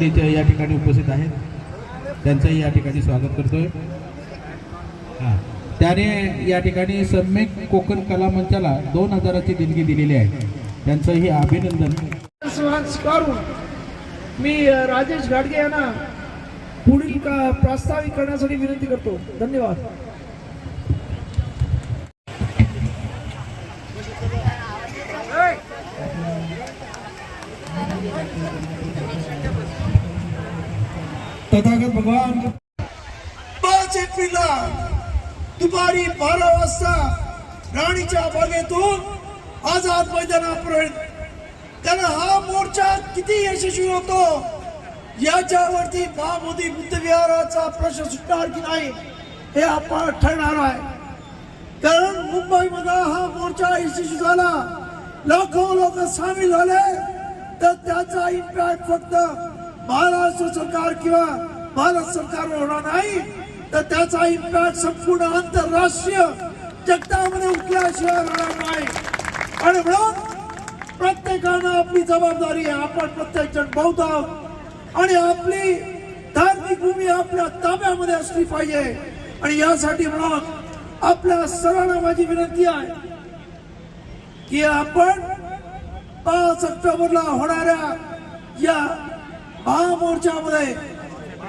बहुमचार्यगण कमिटीचे या ठिकाणी उपस्थित आहेत. त्यांचंही या ठिकाणी स्वागत करतोय. हां. त्याने या ठिकाणी सम्यक कोकण कला मंचाला दोन हजाराची देणगी दिलेली आहे. त्यांचंही अभिनंदन. स्वीकारून मी राजेश गाडगे यांना पुढील का प्रास्ताविक करण्यासाठी विनंती करतो. धन्यवाद. तथागत भगवान पाच एप्रिलला दुपारी बारा वाजता राणीच्या बागेतून आझाद मैदानापर्यंत. त्यांना हा मोर्चा किती यशस्वी होतो याच्यावरती महामोदी बुद्धविहाराचा प्रश्न सुटणार की नाही हे आपण ठरणार आहे. कारण मुंबईमध्ये हा मोर्चा यशस्वी झाला लाखो लोक सामील झाले तर त्याचा इम्पॅक्ट फक्त महाराष्ट्र सरकार किंवा भारत सरकार होणार नाही तर त्याचा इम्पॅक्ट संपूर्ण आंतरराष्ट्रीय जगतामध्ये उठल्याशिवाय होणार नाही. आणि म्हणून प्रत्येकानं आपली जबाबदारी आहे आपण प्रत्येक जण बौद्ध आहोत. आणि आपली धार्मिक भूमी आपल्या ताब्यामध्ये असली पाहिजे. आणि यासाठी म्हणून आपल्या सर्वांना माझी विनंती आहे की आपण पाच ऑक्टोबरला होणाऱ्या या महामोर्चामध्ये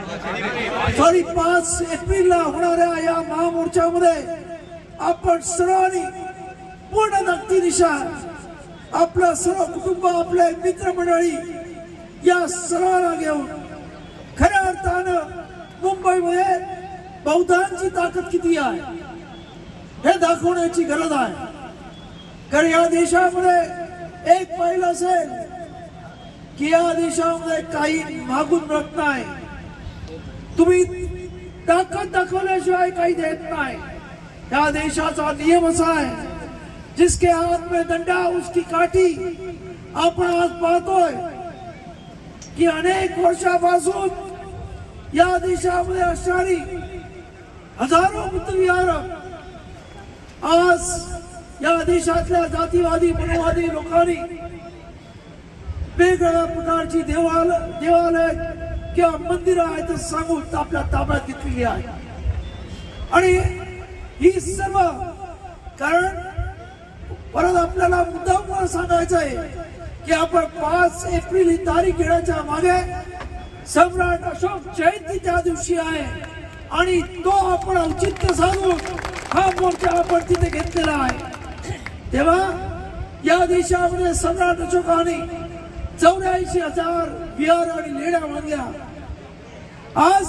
सॉरी पाच एप्रिलला होणाऱ्या या महामोर्चामध्ये आपण सर्वांनी पूर्ण नक्तीनिशा आपलं सर्व कुटुंब आपले मित्रमंडळी या सर्वांना घेऊन खऱ्या अर्थानं मुंबईमध्ये बौद्धांची ताकद किती आहे हे दाखवण्याची गरज आहे. कारण या देशामध्ये एक पाहिलं असेल की या देशामध्ये काही मागून रक्त नाही. तुम्ही ताकद दाखवल्याशिवाय काही देत नाही. या देशाचा नियम असा आहे जिसके हात में दंडा उसकी काठी आपण आज पाहतोय की अनेक वर्षापासून या देशामध्ये असणारी हजारो बुद्धविहार आज या देशातल्या जातीवादी मनोवादी लोकांनी वेगवेगळ्या प्रकारची देवाल देवालय किंवा मंदिरं आहेत तर सांगून आपल्या ताब्यात घेतलेली आहे. आणि ही सर्व कारण परत आपल्याला मुद्दाम सांगायचं आहे की आपण पाच एप्रिल ही तारीख घेण्याच्या मागे सम्राट अशोक जयंती त्या दिवशी आहे. आणि तो आपण औचित्य साधून हा मोर्चा आपण तिथे घेतलेला आहे. तेव्हा या देशामध्ये सम्राट अशोकाने चौऱ्याऐंशी हजार विहार आणि लेण्या बांधल्या. आज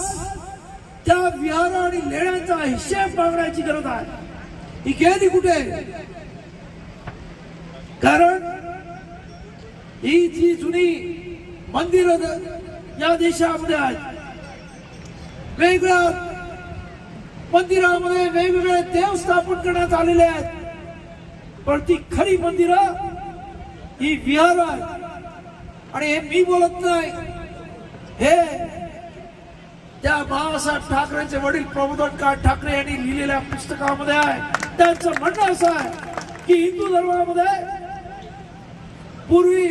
त्या विहार आणि लेण्यांचा हिशेब मागण्याची गरज आहे. ही गेली कुठे कारण ही जी जुनी मंदिर या देशामध्ये आहेत. वेगळ्या मंदिरामध्ये वेगवेगळे देव स्थापन करण्यात आलेले आहेत. पण ती खरी मंदिर ही विहार आहेत. आणि हे मी बोलत नाही. हे त्या बाळासाहेब ठाकरेंचे वडील प्रबोधनकार ठाकरे यांनी लिहिलेल्या पुस्तकामध्ये आहे. त्यांचं म्हणणं असं आहे की हिंदू धर्मामध्ये पूर्वी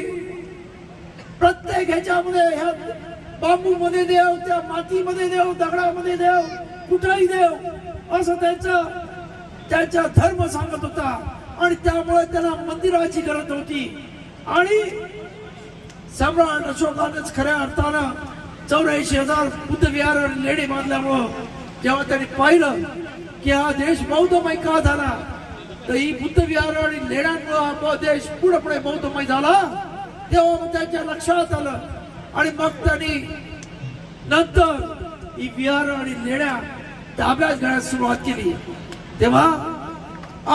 प्रत्येक ह्याच्यामध्ये ह्या बांबू मध्ये देव त्या मातीमध्ये देव दगडामध्ये देव कुठलाही देव असं त्यांचं त्यांचा धर्म सांगत होता. आणि त्यामुळे त्याला मंदिराची गरज होती. आणि सम्राट अशोकानेच खऱ्या अर्थानं चौऱ्याऐंशी हजार बुद्ध विहार आणि बांधल्यामुळं जेव्हा त्यांनी पाहिलं की हा देश बौद्धमय का झाला तर ही बुद्ध विहार आणि लेण्यांमुळं हा देश पुढे पुढे बौद्धमय झाला तेव्हा मग त्यांच्या लक्षात आलं. आणि मग त्यांनी नंतर ही विहार आणि लेण्या ताब्यात घेण्यास सुरुवात केली. तेव्हा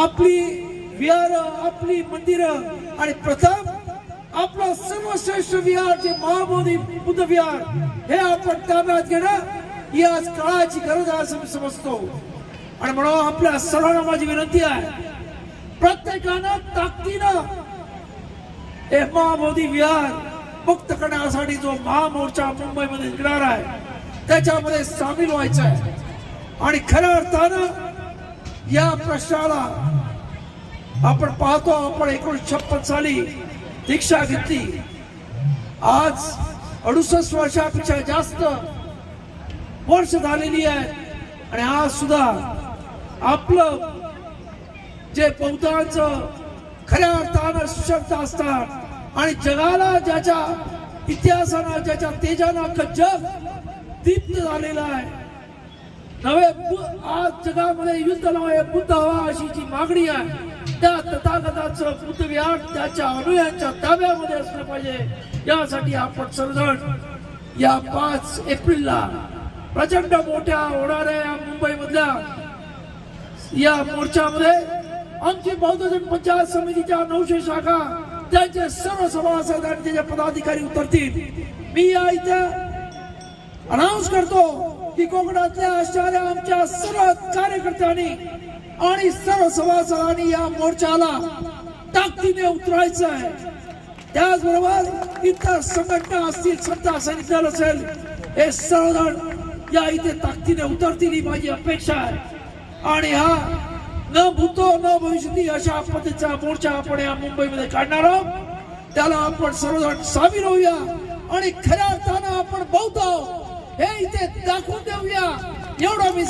आपली विहार आपली मंदिरं आणि प्रथम आपलं सर्वश्रेष्ठ विहार जे महाबोधी बुद्ध विहार हे आपण ताब्यात घेणं ही आज काळाची गरज आहे असं मी समजतो. आणि म्हणून आपल्या सर्वांना माझी विनंती आहे प्रत्येकानं ताकदीनं हे महाबोधी विहार मुक्त करण्यासाठी जो महामोर्चा मुंबईमध्ये निघणार आहे त्याच्यामध्ये सामील व्हायचं आहे. आणि खऱ्या अर्थानं या प्रश्नाला आपण पाहतो आपण एकोणीशे छप्पन साली दीक्षा घेतली. आज अडुसष्ट वर्षापेक्षा जास्त वर्ष झालेली आहे. आणि आज सुद्धा आपलं जे बौद्धांचं खऱ्या अर्थानं सुशक्त असतात आणि जगाला ज्याच्या इतिहासानं ज्याच्या तेजानं अख्खं जग दीप्त झालेलं आहे. नवे आज जगामध्ये युद्ध नव्हे बुद्ध हवा अशी जी मागणी आहे त्या तथागताचं बुद्ध त्याच्या अनुयांच्या ताब्यामध्ये असलं पाहिजे. यासाठी आपण सर्वजण या पाच एप्रिलला प्रचंड मोठ्या होणाऱ्या या मुंबईमधल्या या मोर्चामध्ये आमची बौद्ध पंचायत समितीच्या नऊशे शाखा त्यांचे सर्व सभासद आणि त्याचे पदाधिकारी उतरतील. मी या इथे अनाऊन्स करतो की कोकणातल्या असणाऱ्या आमच्या सर्व कार्यकर्त्यांनी आणि सर्व सभासदांनी या मोर्चाला ताकदीने उतरायचं आहे. त्याचबरोबर इतर संघटना असतील सत्ता सैनिकदल असेल हे सर्वजण या इथे ताकदीने उतरतील ही माझी अपेक्षा आहे. आणि हा न भूतो न भविष्यती अशा पद्धतीचा मोर्चा आपण या मुंबईमध्ये काढणार आहोत. त्याला आपण सर्वजण सामील होऊया आणि खऱ्या अर्थानं आपण बौद्ध आहोत. हे इथे दाखवून देऊया. एवढं मी